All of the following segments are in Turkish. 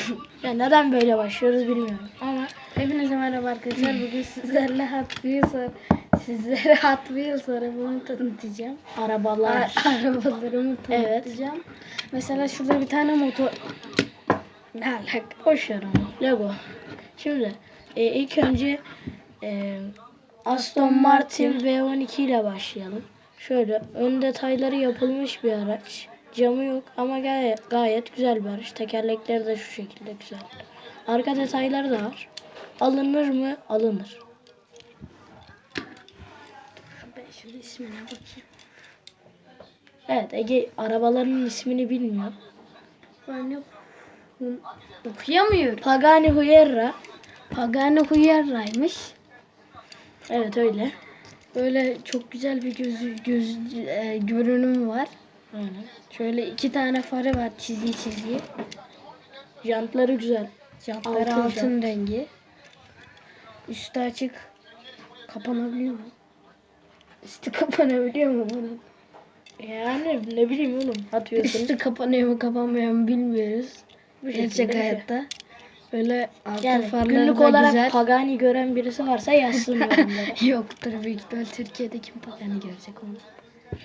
ya neden böyle başlıyoruz bilmiyorum ama hepinize merhaba arkadaşlar. Bugün sizlerle Hot Wheels sizlere Hot Wheels arabamı tanıtacağım. Arabalar. A- arabalarımı Evet. tanıtacağım. Mesela şurada bir tane motor ne alaka? Boş ver onu. Lego. Şimdi e, ilk önce e, Aston Martin V12 ile başlayalım. Şöyle ön detayları yapılmış bir araç. Camı yok ama gayet, gayet güzel bir araç. Tekerlekleri de şu şekilde güzel. Arka detayları da var. Alınır mı? Alınır. Ben şöyle ismine bakayım. Evet Ege arabaların ismini bilmiyor. Ben yok. Okuyamıyorum. Pagani Huayra. Pagani Huayra'ymış. Evet öyle. Böyle çok güzel bir gözü, göz, e, görünümü var. Aynen. Şöyle iki tane farı var çizgi çizgi. Jantları güzel. Jantları Altın altın, rengi. Üstü açık. Kapanabiliyor mu? Üstü kapanabiliyor mu bunun? Yani ne bileyim oğlum. Atıyorsun. Üstü kapanıyor mu kapanmıyor mu bilmiyoruz. Bu Gerçek bir şey. hayatta. Böyle arka Yani farları günlük olarak güzel. Pagani gören birisi varsa yazsın yorumlara. Yoktur büyük ihtimal Türkiye'de kim Pagani görecek onu.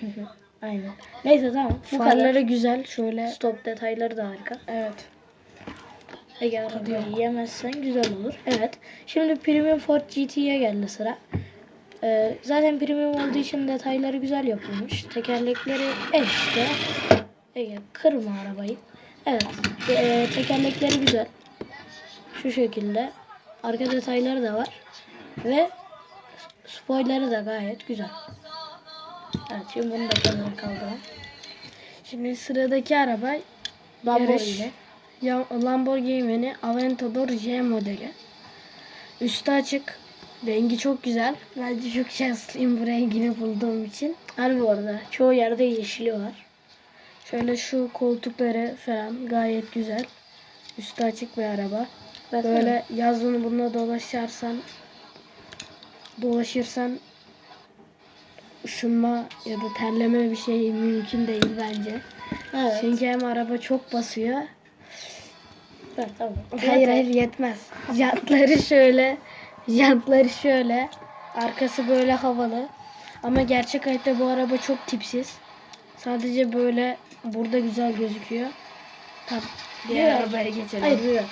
Aynen. Neyse tamam. Bu Farları güzel şöyle. Stop detayları da harika. Evet. Ege arabayı yemezsen güzel olur. Evet. Şimdi Premium Ford GT'ye geldi sıra. Ee, zaten premium olduğu için detayları güzel yapılmış. Tekerlekleri işte. Ege kırma arabayı. Evet. e, tekerlekleri güzel. Şu şekilde. Arka detayları da var. Ve spoilerı da gayet güzel. Evet şimdi bunu da kenara kaldıralım. Şimdi sıradaki araba Lamborghini. Ya- Lamborghini Aventador J modeli. Üstü açık. Rengi çok güzel. Bence çok şanslıyım bu rengini bulduğum için. Harbi bu arada çoğu yerde yeşili var. Şöyle şu koltukları falan gayet güzel. Üstü açık bir araba. Baksana. Böyle yazın bununla dolaşırsan dolaşırsan ısınma ya da terleme bir şey mümkün değil bence. Evet. Çünkü hem araba çok basıyor. Evet, tamam. Hayır hayır yetmez. Jantları şöyle, jantları şöyle, arkası böyle havalı. Ama gerçek hayatta bu araba çok tipsiz. Sadece böyle burada güzel gözüküyor. Tamam. Diğer Diğer- arabaya geçelim. Hayır.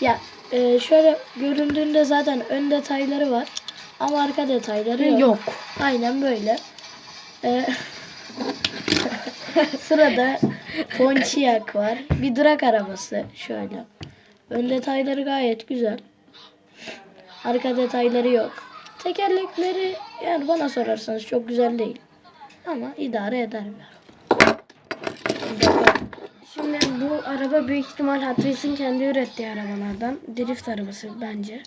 Ya e, şöyle göründüğünde zaten ön detayları var. Ama arka detayları yok. Yok. Aynen böyle. E, sırada Pontiac var. Bir drag arabası şöyle. Ön detayları gayet güzel. Arka detayları yok. Tekerlekleri yani bana sorarsanız çok güzel değil. Ama idare eder bir araba. Şimdi bu araba büyük ihtimal Hot kendi ürettiği arabalardan. Drift arabası bence.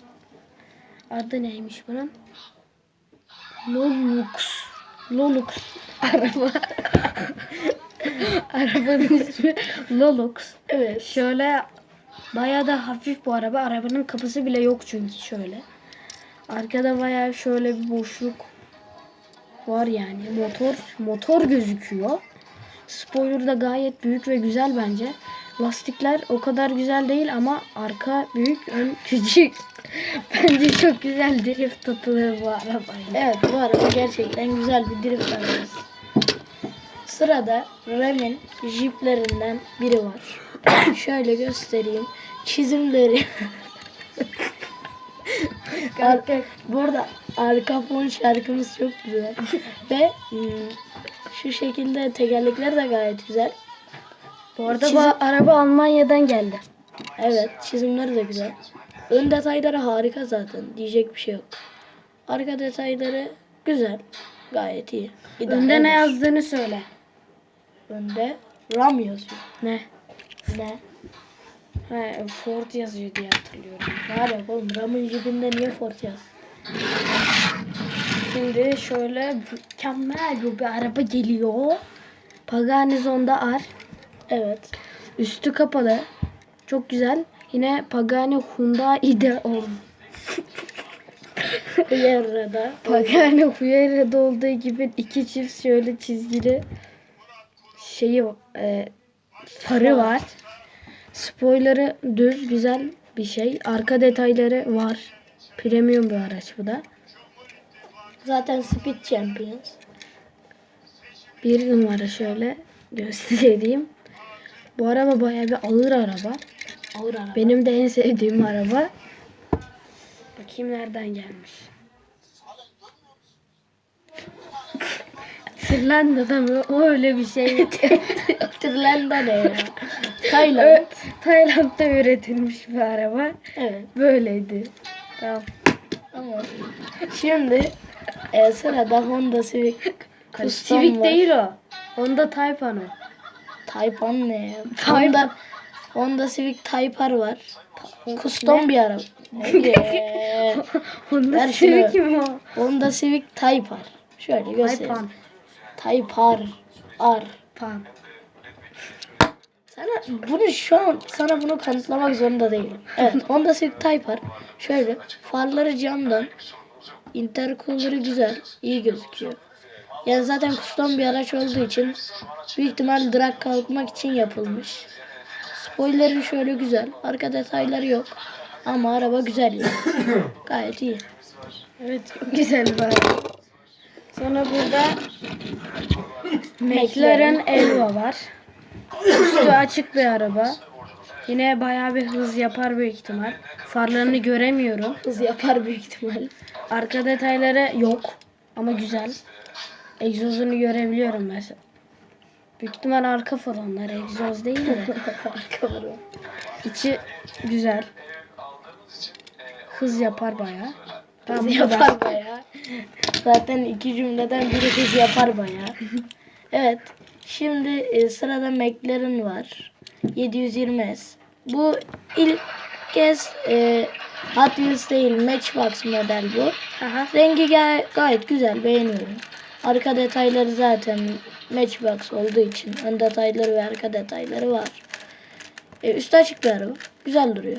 Adı neymiş bunun? Lolux. Lolux araba. Arabanın ismi Lolux. Evet. Şöyle bayağı da hafif bu araba. Arabanın kapısı bile yok çünkü şöyle. Arkada bayağı şöyle bir boşluk var yani. Motor motor gözüküyor. Spoiler da gayet büyük ve güzel bence. Lastikler o kadar güzel değil ama arka büyük, ön küçük. bence çok güzel drift atılır bu arabayla. Evet bu araba gerçekten güzel bir drift arabası. Sırada Rem'in jiplerinden biri var. Şöyle göstereyim. Çizimleri. arka, bu arada arka fon şarkımız çok güzel. Ve hmm, şu şekilde tekerlekler de gayet güzel. Bu arada Çizim- bu araba Almanya'dan geldi. Evet çizimleri de güzel. Ön detayları harika zaten. Diyecek bir şey yok. Arka detayları güzel. Gayet iyi. İdare Önde ne eder. yazdığını söyle. Önde RAM yazıyor. Ne? Ne? He, Ford yazıyor diye hatırlıyorum. Ne alaka oğlum? RAM'ın cebinde niye Ford yaz? Şimdi şöyle mükemmel bir araba geliyor. Pagani Zonda R. Evet. Üstü kapalı. Çok güzel. Yine Pagani Hyundai'de oldu. Yarrada. Pagani Huayra'da olduğu gibi iki çift şöyle çizgili şeyi e, farı var. Spoiler'ı düz güzel bir şey. Arka detayları var. Premium bir araç bu da. Zaten Speed Champions. Bir numara şöyle göstereyim. Bu araba bayağı bir ağır araba. Ağır araba. Benim de en sevdiğim araba. Bakayım nereden gelmiş. Finlandiya'da mı? O öyle bir şey. Tırlanda ne ya? Tayland. Ö- Tayland'da üretilmiş bir araba. Evet. Böyleydi. Tamam. Ama şimdi e, sırada Honda Civic Custom Civic var. değil o. Honda Type o. Taypan ne ya? Honda, Honda Civic Type R var. Custom bir araba. Ege. Honda Ver şunu. Civic mi o? Honda Civic Type R. Şöyle göstereyim. Type R. R. Pan. Sana bunu şu an sana bunu kanıtlamak zorunda değilim. Evet Honda Civic Type R. Şöyle farları camdan. Intercooler'ı güzel. iyi gözüküyor. Yani zaten custom bir araç olduğu için büyük ihtimal drag kalkmak için yapılmış. Spoiler'ı şöyle güzel. Arka detayları yok. Ama araba güzel yani. Gayet iyi. Evet çok güzel bir araba. Sonra burada McLaren Elva var. Üstü açık bir araba. Yine bayağı bir hız yapar büyük ihtimal. Farlarını göremiyorum. Hız yapar büyük ihtimal. Arka detayları yok ama güzel. Egzozunu görebiliyorum mesela. Büyük ihtimal arka far onlar. Egzoz değil de. Arka o. İçi güzel. Hız yapar. Tamam, Hız yapar bayağı. Zaten iki cümleden biri hız yapar bayağı. Evet. Şimdi e, sırada McLaren var. 720S. Bu ilk kez e, Hot Wheels değil Matchbox model bu. Aha. Rengi ga- gayet güzel beğeniyorum. Arka detayları zaten Matchbox olduğu için ön detayları ve arka detayları var. E, üstü açık bir araba. Güzel duruyor.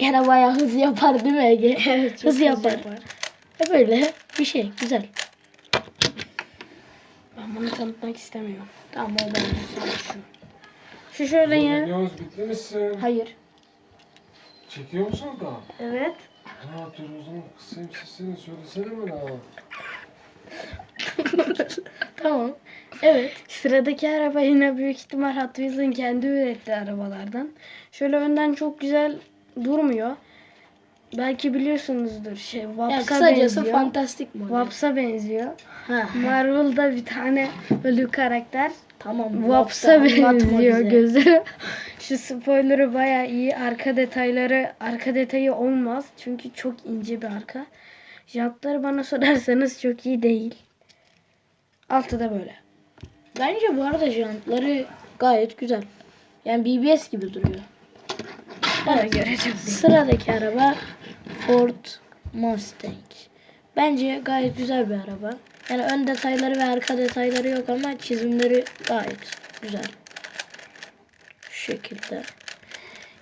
Yani bayağı hız yapar değil mi Ege? Evet, çok hız yapar. E böyle bir şey güzel. Ben bunu tanıtmak istemiyorum. Tamam o ben. Şu. Şu şöyle ya. Yavuz bitti misin? Hayır. Çekiyor musun daha? Evet. Ha dur o zaman kısayım sesini söylesene bana. Tamam. Evet. Sıradaki araba yine büyük ihtimal Hot Wheels'ın kendi ürettiği arabalardan. Şöyle önden çok güzel durmuyor. Belki biliyorsunuzdur şey Yani Vaps'a kısacası benziyor. fantastik model. Vaps'a benziyor. Ha. Marvel'da bir tane ölü karakter Tamam. Vaps'a anlatma benziyor gözü. Şu spoiler'ı bayağı iyi. Arka detayları, arka detayı olmaz. Çünkü çok ince bir arka. Jantları bana sorarsanız çok iyi değil. Altı da böyle. Bence bu arada jantları gayet güzel. Yani BBS gibi duruyor. Bana Evet. göre çok. Sıradaki araba Ford Mustang. Bence gayet güzel bir araba. Yani ön detayları ve arka detayları yok ama çizimleri gayet güzel. Şu şekilde.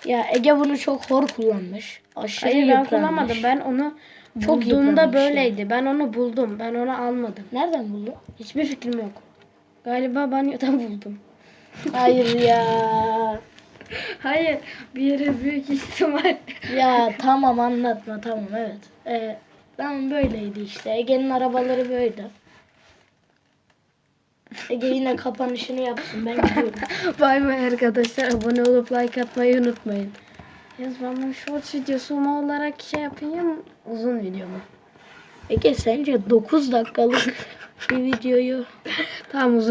Ya Ege bunu çok hor kullanmış. Aşırı Hayır ben kullanmadım. Ben onu Çok bulduğumda böyleydi. Ben onu buldum. Ben onu almadım. Nereden buldun? Hiçbir fikrim yok. Galiba banyodan buldum. Hayır ya. Hayır. Bir yere büyük ihtimal. Ya tamam anlatma tamam evet. Ee, tamam böyleydi işte. Ege'nin arabaları böyle. Ege yine kapanışını yapsın ben gidiyorum. Bay bay arkadaşlar. Abone olup like atmayı unutmayın. Yalnız ben bunu short videosu mu olarak şey yapayım. Uzun video mu? Ege sence 9 dakikalık bir videoyu Tamam uzun